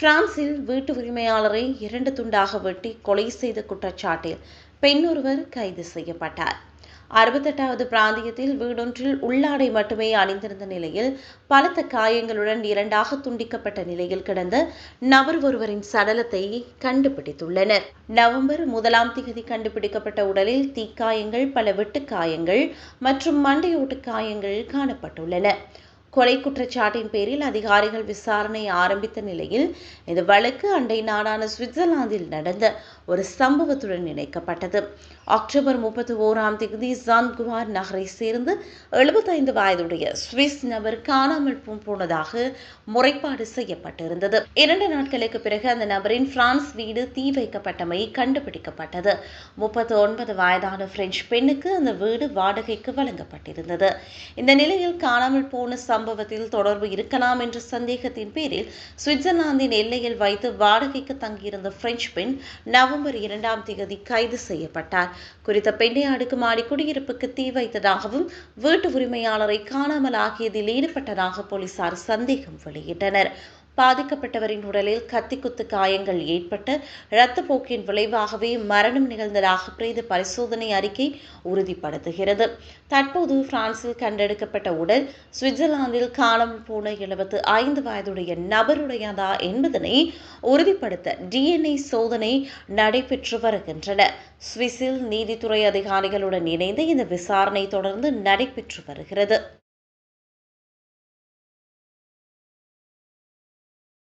பிரான்சில் வீட்டு உரிமையாளரை இரண்டு துண்டாக வெட்டி கொலை செய்த குற்றச்சாட்டில் பெண் ஒருவர் கைது செய்யப்பட்டார். அறுபத்தெட்டாவது பிராந்தியத்தில் வீடொன்றில் உள்ளாடை மட்டுமே அணிந்திருந்த நிலையில் பலத்த காயங்களுடன் இரண்டாக துண்டிக்கப்பட்ட நிலையில் கிடந்த நபர் ஒருவரின் சடலத்தை கண்டுபிடித்துள்ளனர். நவம்பர் முதலாம் திகதி கண்டுபிடிக்கப்பட்ட உடலில் தீக்காயங்கள் பல வெட்டுக்காயங்கள் மற்றும் மண்டையோட்டு காயங்கள் காணப்பட்டுள்ளன. கொலை குற்றச்சாட்டின் பேரில் அதிகாரிகள் விசாரணை ஆரம்பித்த நிலையில் இந்த வழக்கு அண்டை நாடான சுவிட்சர்லாந்தில் நடந்த ஒரு சம்பவத்துடன் இணைக்கப்பட்டது. அக்டோபர் முப்பத்தி ஓராம் தேதி ஜான்குவார் நகரை சேர்ந்து எழுபத்தைந்து வயதுடைய சுவிஸ் நபர் காணாமல் போனதாக முறைப்பாடு செய்யப்பட்டிருந்தது. இரண்டு நாட்களுக்கு பிறகு அந்த நபரின் பிரான்ஸ் வீடு தீ வைக்கப்பட்டமை கண்டுபிடிக்கப்பட்டது. முப்பத்தி ஒன்பது வயதான பிரெஞ்சு பெண்ணுக்கு அந்த வீடு வாடகைக்கு வழங்கப்பட்டிருந்தது. இந்த நிலையில் காணாமல் போன சம்பவத்தில் தொடர்பு இருக்கலாம் என்ற சந்தேகத்தின் பேரில் சுவிட்சர்லாந்தின் எல்லையில் வைத்து வாடகைக்கு தங்கியிருந்த பிரெஞ்சு பெண் நவம்பர் இரண்டாம் தேதி கைது செய்யப்பட்டார். குறித்த பெண்ணை அடுக்குமாடி குடியிருப்புக்கு தீ வைத்ததாகவும் வீட்டு உரிமையாளரை காணாமல் ஆகியதில் ஈடுபட்டதாக போலீசார் சந்தேகம் வெளியிட்டனர். பாதிக்கப்பட்டவரின் உடலில் கத்திக்குத்து காயங்கள் ஏற்பட்டு இரத்தப்போக்கின் விளைவாகவே மரணம் நிகழ்ந்ததாக பிரேத பரிசோதனை அறிக்கை உறுதிப்படுத்துகிறது. தற்போது பிரான்சில் கண்டெடுக்கப்பட்ட உடல் சுவிட்சர்லாந்தில் காணாமல் போன எழுபத்து ஐந்து வயதுடைய நபருடையதா என்பதனை உறுதிப்படுத்த டிஎன்ஏ சோதனை நடைபெற்று வருகின்றன. சுவிஸில் நீதித்துறை அதிகாரிகளுடன் இணைந்து இந்த விசாரணை தொடர்ந்து நடைபெற்று வருகிறது.